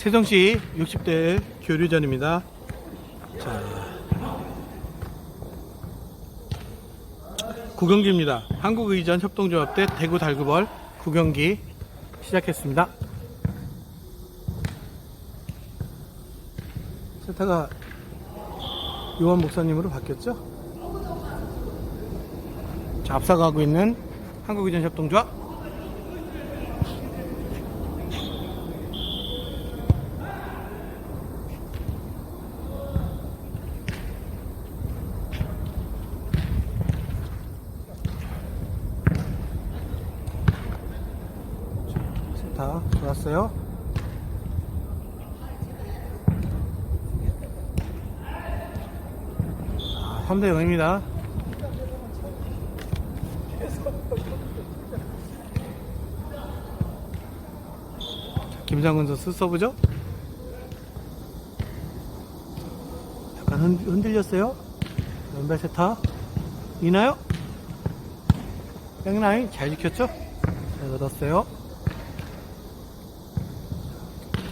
세종시 60대 교류전입니다. 자, 구경기입니다. 한국의전 협동조합 대 대구 달구벌 구경기 시작했습니다. 세타가 요한 목사님으로 바뀌었죠? 자, 앞서가고 있는 한국의전 협동조합 다 좋았어요. 아, 3대 0입니다. 김장군 선수 서브죠? 약간 흔, 흔들렸어요. 왼발 세타. 이나요? 백라인 잘 지켰죠? 잘 얻었어요.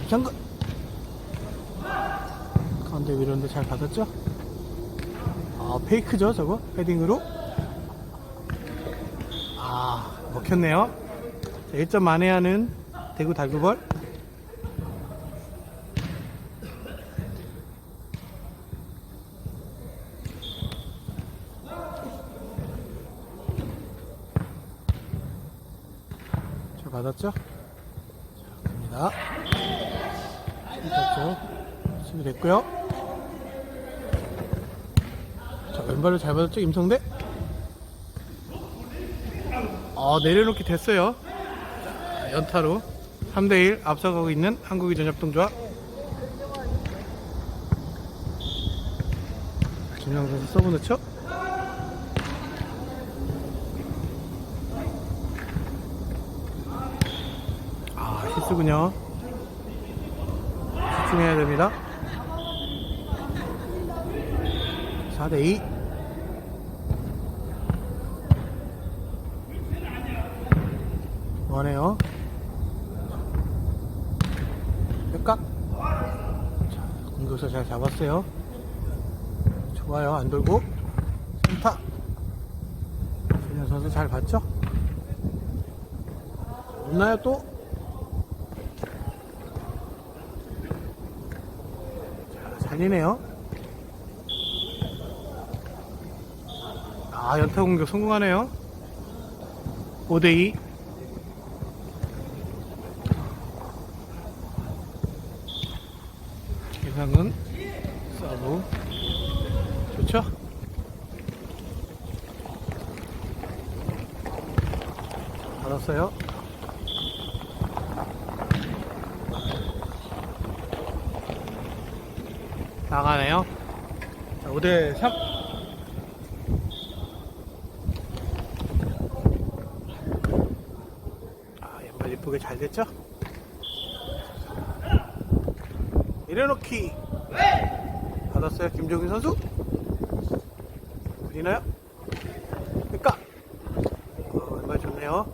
잠깐. 가운데 위로인데 잘 받았죠? 아 페이크죠 저거? 헤딩으로? 아 먹혔네요. 자, 1점 만회하는 대구 달구벌 잘 받았죠? 자 갑니다 됐죠. 수비 됐고요. 자, 왼발을 잘 받았죠, 임성대? 아, 내려놓기 됐어요. 자, 연타로 3대1 앞서가고 있는 한국의 전협동조합. 김영 선수 서브 넣죠? 아, 실수군요. 집중해야 됩니다. 4대2. 원해요. 백각. 자, 공격수 잘 잡았어요. 좋아요. 안 돌고. 센터. 신현 선수 잘 봤죠? 없나요 또? 달리네요. 아, 연타 공격 성공하네요. 5대2. 김상은 서브. 좋죠? 받았어요. 나가네요. 자, 5대 3. 아, 이쁘게 잘 됐죠? 내려놓기. 받았어요, 김종인 선수. 보이나요? 그니까. 어, 왼발 좋네요.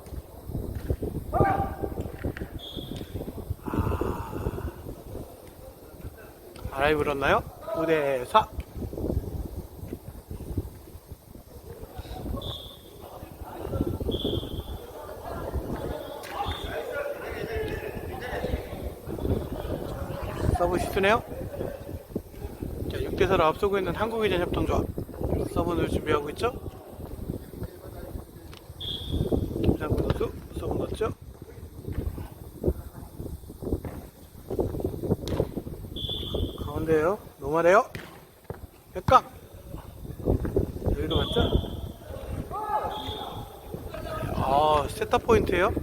아라이 불었나요? 5대 4. 서브 시트네요. 자, 6대 4로 앞서고 있는 한국의전 협동조합. 서브를 준비하고 있죠? 김상구 선수 서브 넣었죠? 가운데요. 노말해요. 백각. 여기로 갔죠? 아, 세타 포인트에요.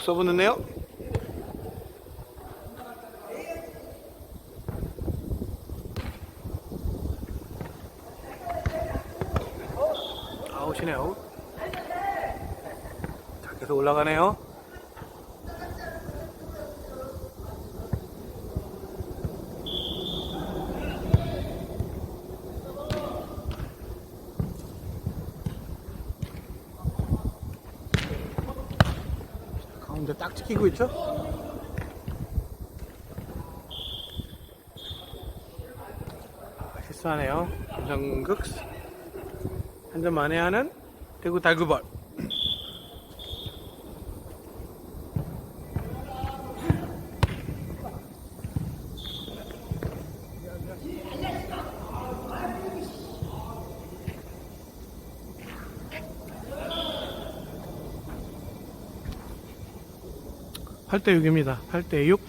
계속 써보는데요. 아웃이네, 아웃. 자, 계속 올라가네요. 딱 지키고 있죠? 아, 실수하네요. 김성극 한점 만회하는 대구 달구벌. 팔대 6입니다. 8대 6.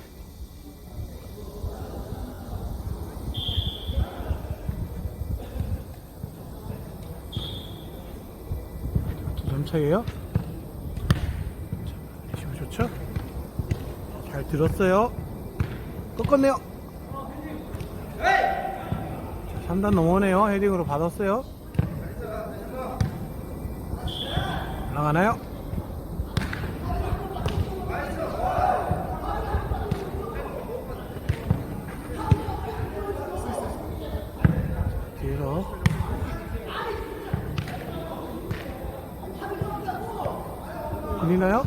두점 차이에요. 자, 리시브 좋죠? 잘 들었어요. 꺾었네요. 자, 3단 넘어오네요. 헤딩으로 받았어요. 올라가나요? 뒤에서 들리나요?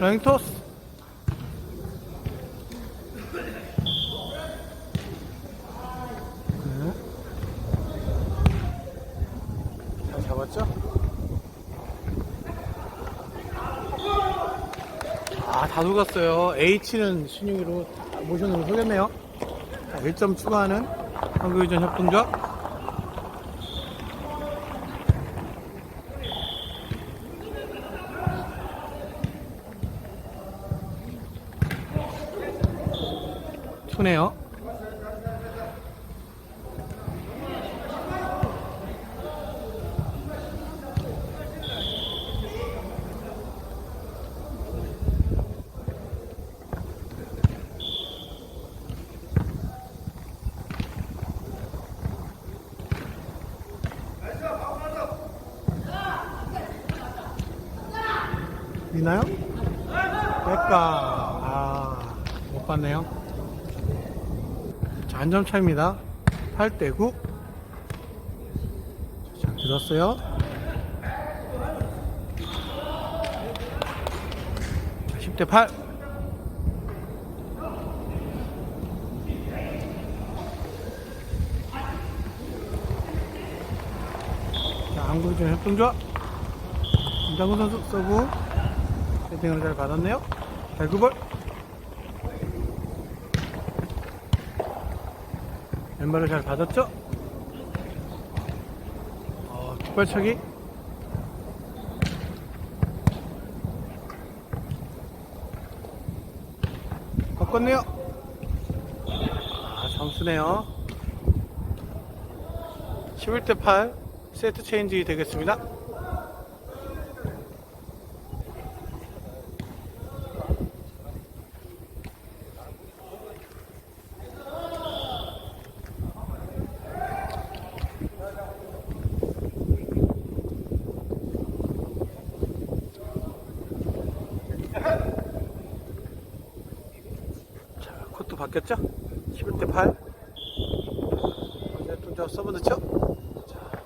라잉 토스 네. 아, 다 녹았어요. H는 신유기로 모션으로 속였네요. 자, 1점 추가하는 한국의전 협동조 합. 투네요. 있나요? 뺄까? 아, 못 봤네요. 자, 한점 차입니다. 8대 9. 자, 들었어요. 자, 10대 8. 자, 한국전 협동조합. 김장구 선수 서브. 세팅을 잘 받았네요. 달구볼. 왼발을 잘 받았죠? 어, 뒷발차기. 꺾었네요. 아, 점수네요. 11대 8 세트 체인지 되겠습니다. 자, 바뀌었죠? 11대 8. 이제 동작 서브 넣죠? 자,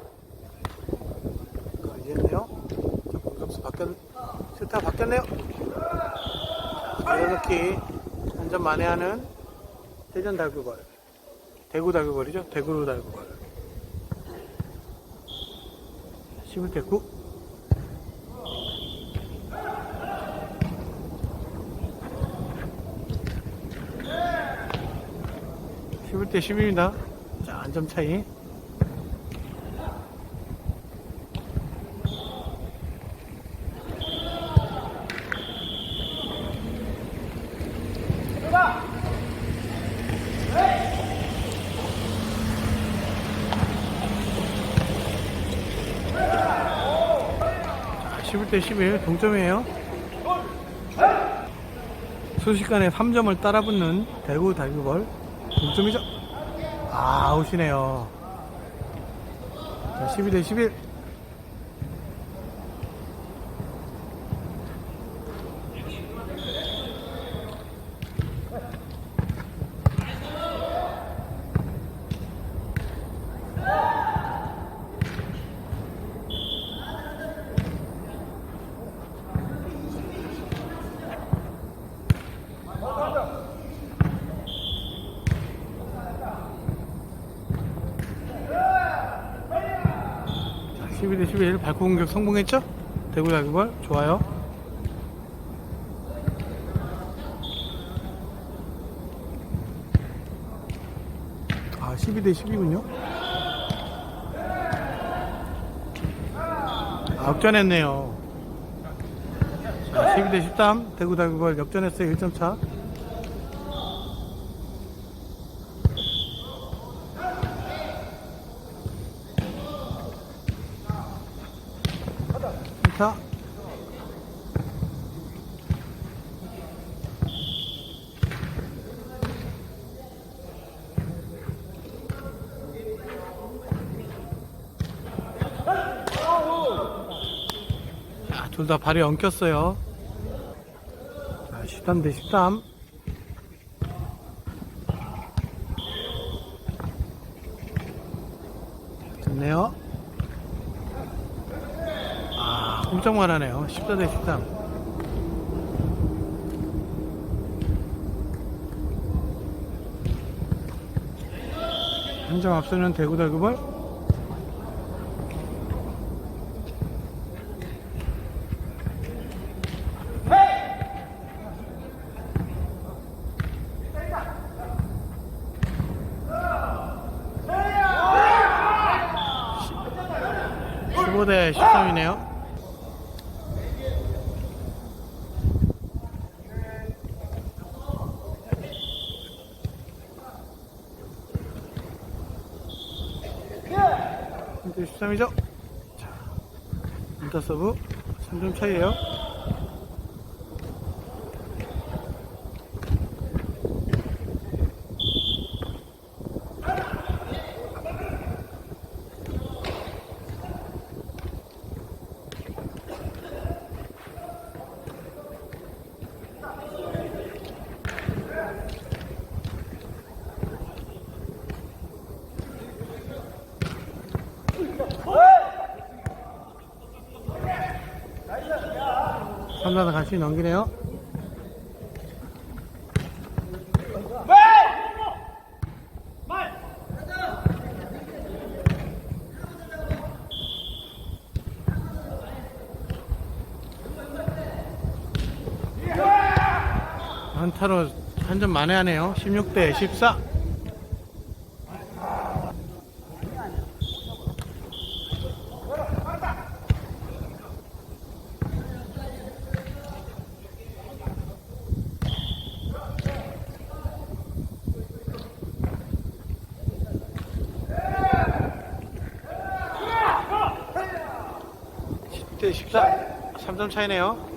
이해했네요. 자, 공격수 바뀌었, 실타 바뀌었네요. 자, 내려놓기 한점 만회하는 대전 달구벌. 대구 달구벌이죠? 대구 달구벌. 11대 9. 십 11대 10입니다. 자, 안점 차이. 자, 11대 11 동점이에요. 순식간에 3점을 따라붙는 대구 달구벌 동점이죠. 아, 아웃이네요. 자, 12대 11. 12대 11 발코 공격 성공했죠? 대구 야구벌 좋아요. 아 12대 10이군요. 아, 역전했네요. 자 12대 13 대구 야구벌 역전했어요 1점 차. 자. 둘다 발이 엉켰어요. 자, 13 대 13. 좋네요. 아, 꼼짝만 하네요. 14 대 13. 한 점 앞서는 대구 달구벌. 15대 13이네요. 현재 13이죠? 자, 인터 서브 3점 차이에요. 삼단을 같이 넘기네요. 한타로 한 점 만회하네요. 16대 14. 대 14. 3 점 차이네요.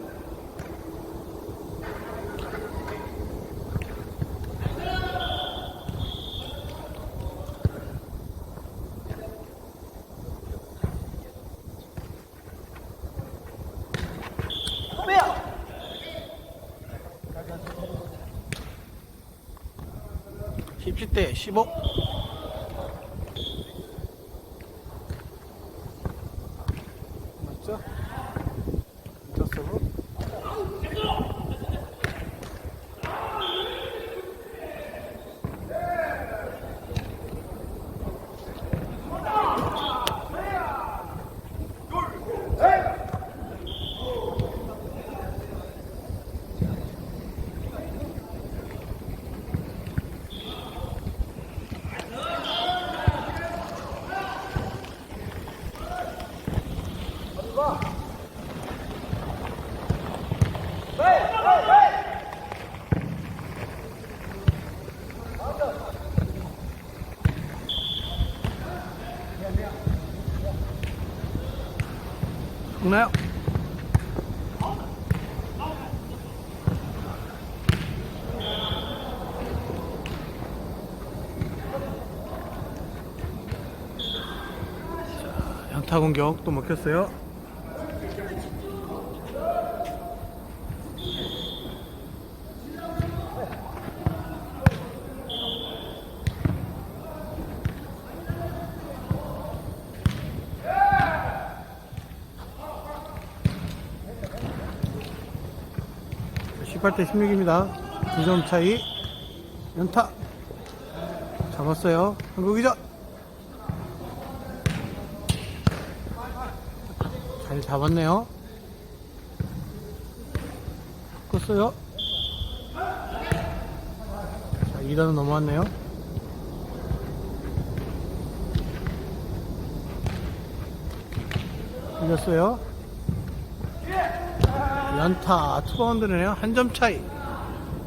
십칠 대 15. 타 공격 또 먹혔어요. (18 대 16입니다) 2점 차이. 연타. 잡았어요. 한국이죠 잘 잡았네요. 껐어요. 자, 2단은 넘어왔네요. 이겼어요. 연타 투바운드네요. 한 점 차이.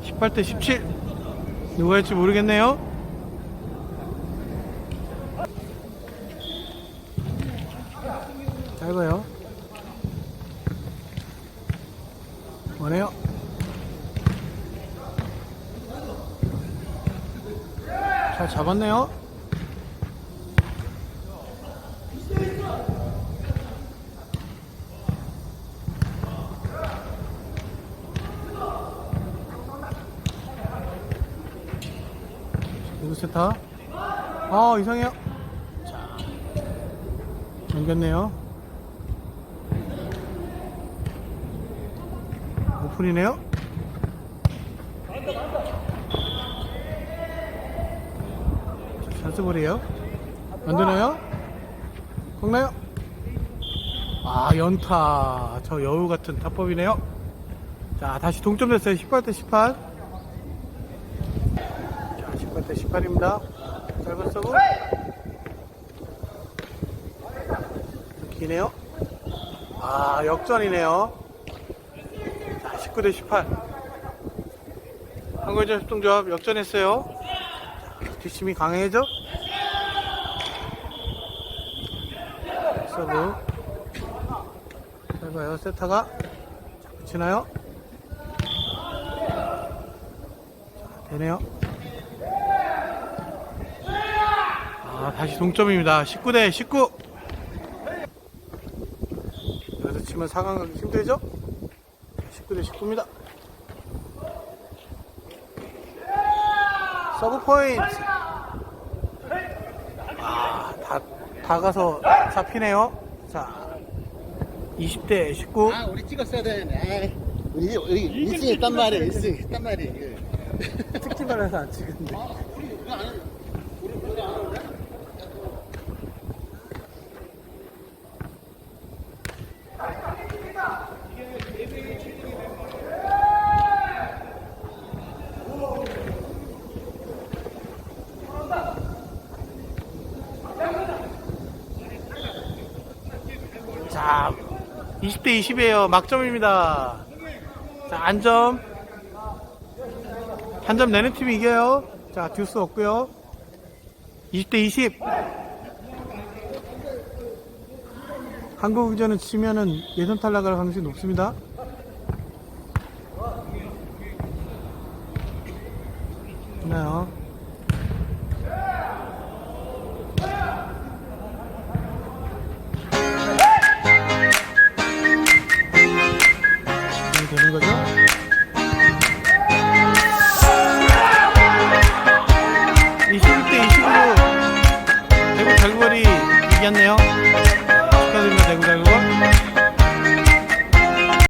18대 17. 누가 할지 모르겠네요. 원해요. 잘 잡았네요. 세타? 아 이상해요. 자, 넘겼네요. 오픈이네요. 찬스볼이에요. 안 되나요? 꺾나요? 아 연타 저 여우 같은 타법이네요. 자 다시 동점 됐어요. 18 대 18. 자 18 대 18입니다. 짧은 서브. 기네요. 아 역전이네요. 자 19 대 18. 한국전 협동조합 역전했어요. 자, 뒷심이 강해져. 서브. 짧아요. 세타가. 자, 붙이나요? 자, 되네요. 아, 다시 동점입니다. 19 대 19. 여기서 치면 4강 가기 힘들죠? 19 대 19입니다. 서브 포인트. 아, 다, 다 가서 잡히네요. 자, 20대 19. 아 우리 찍었어야 되는데. 아, 우리 우리 1승 했단 말이야 1승 했단 말이야 특집을 해서 안 찍은데. 자, 20대 20이에요. 막점입니다. 자, 안점. 한 점 내는 팀이 이겨요. 자, 듀스 없고요. 20대 20. 한국전은 지면은 예선 탈락할 가능성이 높습니다.